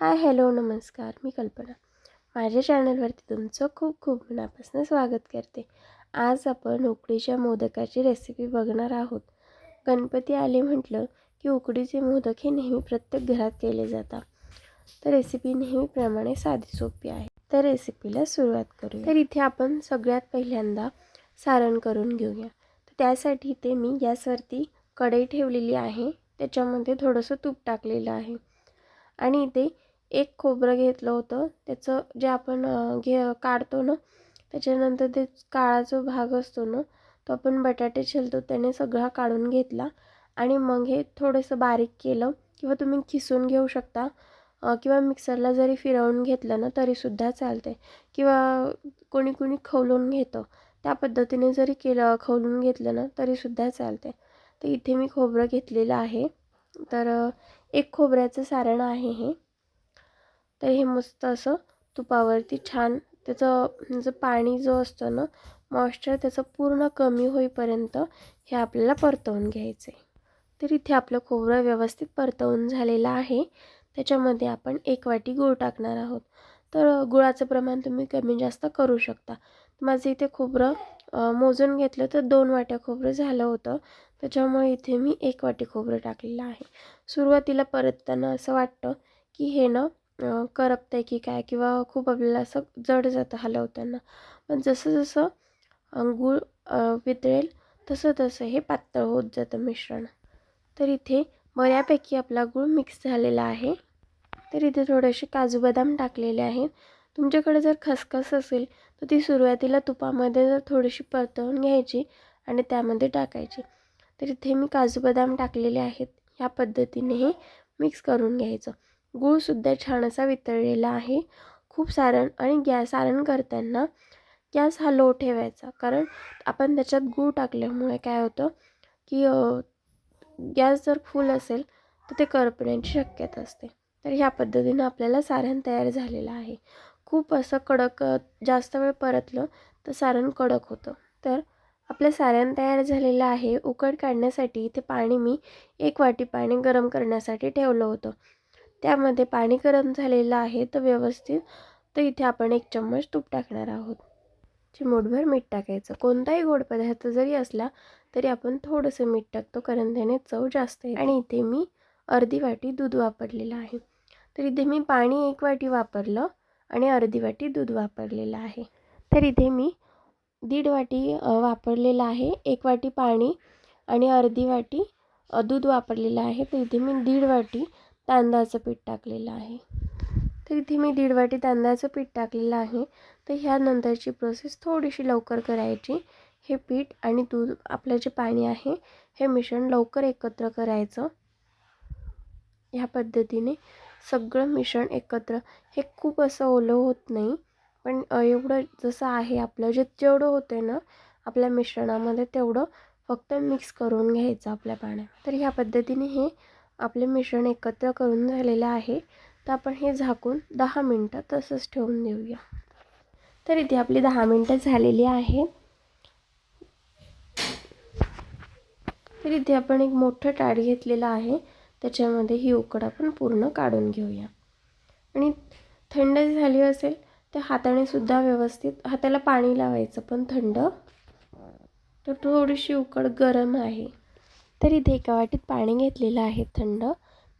Hi hello नमस्कार मी कल्पना. माझ्या चॅनलवरती तुमचं खूप खूप मनापासून स्वागत करते. आज आपण उकडीच्या मोदकाची रेसिपी बघणार आहोत. गणपती आले म्हटलं की उकडीचे मोदक हे नेहमी प्रत्येक घरात केले जातात. तर रेसिपी नेहमीप्रमाणे साधी सोपी आहे. तर रेसिपीला सुरुवात करूया. तर इथे आपण सगळ्यात पहिल्यांदा सारण करून घेऊया. तर त्यासाठी इथे मी गॅसवरती कढई ठेवलेली आहे. त्याच्यामध्ये थोडंसं तूप टाकलेलं आहे. आणि इथे एक खोबरं घेतलं होतं. त्याचं जे आपण घे काढतो ना त्याच्यानंतर ते काळा जो भाग असतो ना तो आपण बटाटे छिलतो त्याने सगळा काढून घेतला आणि मग हे थोडंसं बारीक केलं किंवा तुम्ही खिसून घेऊ शकता. किंवा मिक्सरला जरी फिरवून घेतलं ना तरीसुद्धा चालते किंवा कोणी कोणी खवलून घेतं. त्या पद्धतीने जरी केलं खवलून घेतलं ना तरीसुद्धा चालते तर इथे मी खोबरं घेतलेलं आहे. तर एक खोबऱ्याचं सारण आहे हे. तर हे मस्त असं तुपावरती छान त्याचं जो पाणी जो असतं ना मॉइश्चर त्याचं पूर्ण कमी होईपर्यंत हे आपल्याला परतवून घ्यायचं आहे तर इथे आपलं खोबरं व्यवस्थित परतवून झालेलं आहे. त्याच्यामध्ये आपण एक वाटी गूळ टाकणार आहोत. तर गुळाचं प्रमाण तुम्ही कमी जास्त करू शकता. माझं इथे खोबरं मोजून घेतलं तर दोन वाट्या खोबरं झालं होतं. त्याच्यामुळे इथे मी एक वाटी खोबरं टाकलेलं आहे. सुरुवातीला परतताना असं वाटतं की हे ना करपत आहे की काय किंवा खूप आपल्याला असं जड जातं हलवताना. पण जसं जसं गूळ वितळेल तसं तसं हे पातळ होत जातं मिश्रण. तर इथे बऱ्यापैकी आपला गूळ मिक्स झालेला आहे. तर इथे थोडेसे काजू बदाम टाकलेले आहेत. तुमच्याकडे जर खसखस असेल तर ती सुरुवातीला तुपामध्ये जर थोडीशी परतवून घ्यायची आणि त्यामध्ये टाकायची. तर इथे मी काजू बदाम टाकलेले आहेत. ह्या पद्धतीने हे मिक्स करून घ्यायचं. गूळसुद्धा छान असा वितळलेला आहे. खूप सारण आणि गॅस सारण करताना गॅस हा लो ठेवायचा. कारण आपण त्याच्यात गूळ टाकल्यामुळे काय होतं की गॅस जर फुल असेल तर ते करपण्याची शक्यता असते. तर ह्या पद्धतीनं आपल्याला सारण तयार झालेलं आहे. खूप असं कडक जास्त वेळ परतलं तर सारण कडक होतं. तर आपलं सारण तयार झालेलं आहे. उकड काढण्यासाठी इथे पाणी मी एक वाटी पाणी गरम करण्यासाठी ठेवलं होतं. त्यामध्ये पाणी गरम झालेलं आहे तर व्यवस्थित तर इथे आपण एक चम्मच तूप टाकणार आहोत. चिमूटभर मीठ टाकायचं. कोणताही गोड पदार्थ जरी असला तरी आपण थोडंसं मीठ टाकतो कारण त्याने चव जास्त आहे आणि इथे मी अर्धी वाटी दूध वापरलेलं आहे. तर इथे मी पाणी एक वाटी वापरलं आणि अर्धी वाटी दूध वापरलेलं आहे. तर इथे मी दीड वाटी वापरलेलं आहे. एक वाटी पाणी आणि अर्धी वाटी दूध वापरलेलं आहे. तर इथे मी दीड वाटी तांदळाचं पीठ टाकलेलं आहे. तर इथे मी दीड वाटी तांदळाचं पीठ टाकलेलं आहे. तर ह्यानंतरची प्रोसेस थोडीशी लवकर करायची. हे पीठ आणि दूध आपलं जे पाणी आहे हे मिश्रण लवकर एकत्र करायचं. ह्या पद्धतीने सगळं मिश्रण एकत्र. हे खूप असं ओलं होत नाही. पण एवढं जसं आहे आपलं जे जेवढं होतं ना आपल्या मिश्रणामध्ये तेवढं फक्त मिक्स करून घ्यायचं आपल्या पाण्यात. तर ह्या पद्धतीने हे आपले मिश्रण एकत्र करून झालेलं आहे. तर आपण हे झाकून दहा मिनटं तसंच ठेवून देऊया. तर इथे आपली दहा मिनटं झालेली आहे. तर इथे आपण एक मोठं टाळ घेतलेलं आहे. त्याच्यामध्ये ही उकड आपण पूर्ण काढून घेऊया. आणि थंड झाली असेल तर हाताने सुद्धा व्यवस्थित हाताला पाणी लावायचं पण थंड. तर थोडीशी उकड गरम आहे. तर इथे एका वाटीत पाणी घेतलेलं आहे थंड.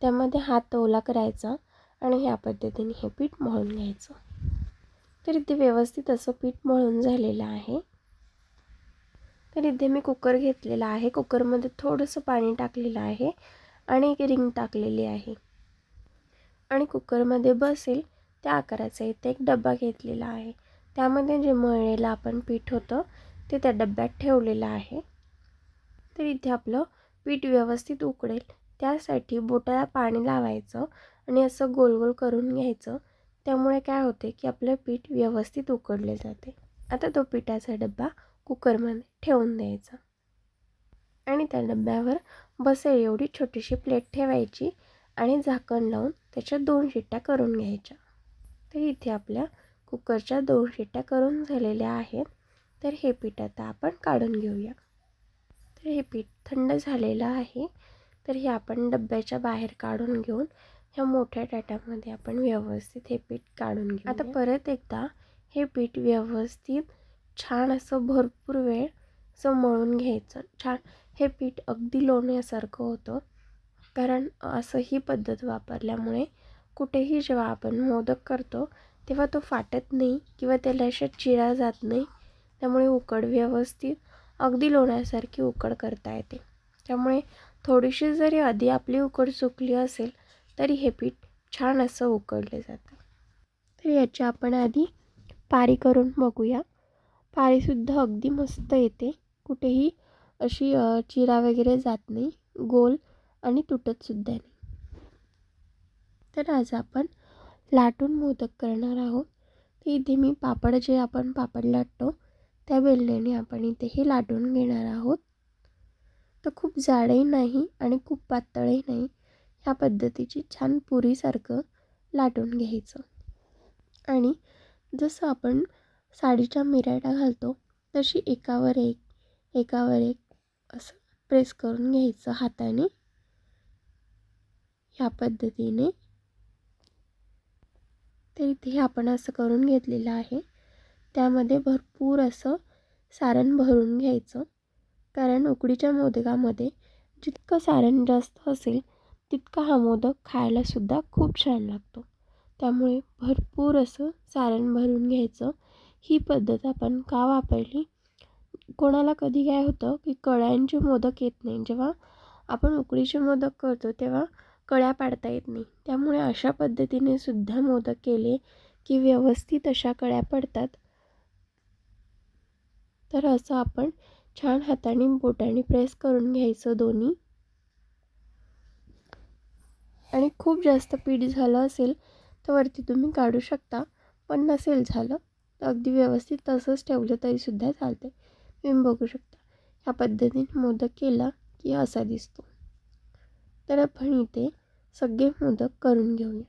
त्यामध्ये हात ओला करायचा आणि ह्या पद्धतीने हे पीठ मळून घ्यायचं. तर इथे व्यवस्थित असं पीठ मळून झालेलं आहे. तर इथे मी कुकर घेतलेला आहे. कुकरमध्ये थोडंसं पाणी टाकलेलं आहे आणि एक रिंग टाकलेली आहे. आणि कुकरमध्ये बसेल त्या आकाराचा इथे एक डब्बा घेतलेला आहे. त्यामध्ये जे मळलेलं आपण पीठ होतं ते त्या डब्यात ठेवलेलं आहे. तर इथे आपलं पीठ व्यवस्थित उकडेल त्यासाठी बोटाला पाणी लावायचं आणि असं गोल गोल करून घ्यायचं. त्यामुळे काय होते की आपलं पीठ व्यवस्थित उकडले जाते. आता तो पिठाचा डब्बा कुकरमध्ये ठेवून द्यायचा. आणि त्या डब्यावर बसेल एवढी छोटीशी प्लेट ठेवायची आणि झाकण लावून त्याच्या दोन शिट्ट्या करून घ्यायच्या. तर इथे आपल्या कुकरच्या दोन शिट्ट्या करून झालेल्या आहेत. तर हे पीठ आता आपण काढून घेऊया. तर हे पीठ थंड झालेलं आहे तर हे आपण डब्याच्या बाहेर काढून घेऊन ह्या मोठ्या ताटामध्ये आपण व्यवस्थित हे पीठ काढून घेऊ आता परत एकदा हे पीठ व्यवस्थित छान असं भरपूर वेळ असं मळून घ्यायचं. छान हे पीठ अगदी लोण्यासारखं होतं कारण असं ही पद्धत वापरल्यामुळे कुठेही जेव्हा आपण मोदक करतो तेव्हा तो फाटत नाही किंवा त्याला अशा चिरा जात नाही त्यामुळे उकड व्यवस्थित अगदी लोण्यासारखी उकड करता येते. त्यामुळे थोडीशी जरी आधी आपली उकड चुकली असेल तरी हे पीठ छान असं उकडले जातं. तर याची आपण आधी पारी करून बघूया. पारीसुद्धा अगदी मस्त येते. कुठेही अशी चिरा वगैरे जात नाही. गोल आणि तुटतसुद्धा नाही. तर आज आपण लाटून मोदक करणार आहोत. तर इथे मी पापड जे आपण पापड लाटतो त्या बेलण्याने आपण इथेही लाटून घेणार आहोत. तर खूप जाडही नाही आणि खूप पातळही नाही. ह्या पद्धतीची छान पुरीसारखं लाटून घ्यायचं. आणि जसं आपण साडीच्या मिरायटा घालतो तशी एकावर एक एकावर एक असं प्रेस करून घ्यायचं हाताने. ह्या पद्धतीने. तर इथे आपण असं करून घेतलेलं आहे. त्यामध्ये भरपूर असं सारण भरून घ्यायचं. कारण उकडीच्या मोदकामध्ये जितकं सारण जास्त असेल तितका हा मोदक खायलासुद्धा खूप छान लागतो. त्यामुळे भरपूर असं सारण भरून घ्यायचं. ही पद्धत आपण का वापरली? कोणाला कधी काय होतं की कळ्यांचे मोदक येत नाही. जेव्हा आपण उकडीचे मोदक करतो तेव्हा कळ्या पाडता येत नाही. त्यामुळे अशा पद्धतीने सुद्धा मोदक केले की व्यवस्थित अशा कळ्या पडतात. तर असं आपण छान हाताने बोटाने प्रेस करून घ्यायचं दोन्ही. आणि खूप जास्त पीठ झालं असेल तर वरती तुम्ही काढू शकता. पण नसेल झालं तर अगदी व्यवस्थित तसंच ठेवलं तरीसुद्धा चालते तुम्ही बघू शकता. ह्या पद्धतीने मोदक केला की असा दिसतो. तर आपण इथे सगळे मोदक करून घेऊया.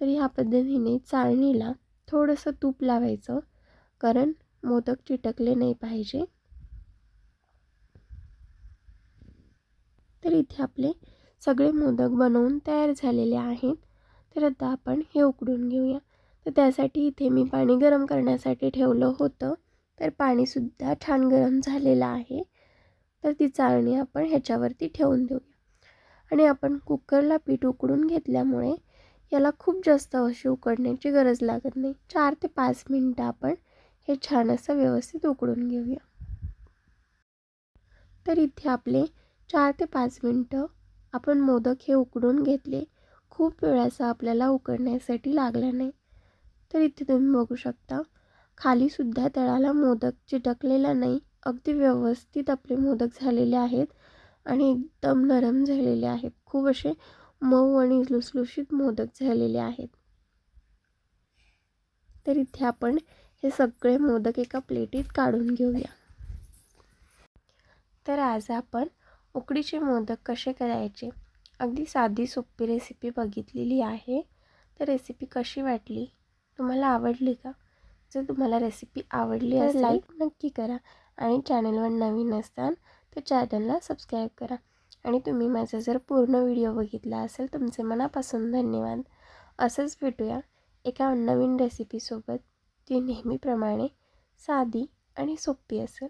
तर ह्या पद्धतीने चाळणीला थोडंसं तूप लावायचं. कारण मोदक चिटकले नाही पाहिजे. तर इथे आपले सगळे मोदक बनवून तयार झालेले आहेत. तर आता आपण हे उकडून घेऊया. तर त्यासाठी इथे मी पाणी गरम करण्यासाठी ठेवलं होतं. तर पाणीसुद्धा छान गरम झालेलं आहे. तर ती चाळणी आपण ह्याच्यावरती ठेवून देऊया. आणि आपण कुकरला पीठ उकडून घेतल्यामुळे याला खूप जास्त अशी उकडण्याची गरज लागत नाही. चार ते पाच मिनटं आपण हे छान असं व्यवस्थित उकडून घेऊया. तर इथे आपले चार ते पाच मिनटं आपण मोदक हे उकडून घेतले. खूप वेळाचा आपल्याला उकडण्यासाठी लागला नाही. तर इथे तुम्ही बघू शकता खालीसुद्धा तळाला मोदक चिटकलेला नाही. अगदी व्यवस्थित आपले मोदक झालेले आहेत आणि एकदम नरम झालेले आहेत. खूप असे मऊ आणि लुसलुशीत मोदक झालेले आहेत. तर इथे आपण हे सगळे मोदक एका प्लेटीत काढून घेऊया. तर आज आपण उकडीचे मोदक कसे करायचे? अगदी साधी सोपी रेसिपी बघितलेली आहे. तर रेसिपी कशी वाटली? तुम्हाला आवडली का? जर तुम्हाला रेसिपी आवडली तर लाईक नक्की करा आणि चॅनलवर नवीन असताल तर चॅनलला सबस्क्राईब करा. आणि तुम्ही माझा जर पूर्ण व्हिडिओ बघितला असेल तुमचे मनापासून धन्यवाद. असंच भेटूया एका नवीन रेसिपीसोबत ती नेहमीप्रमाणे साधी आणि सोपी असेल.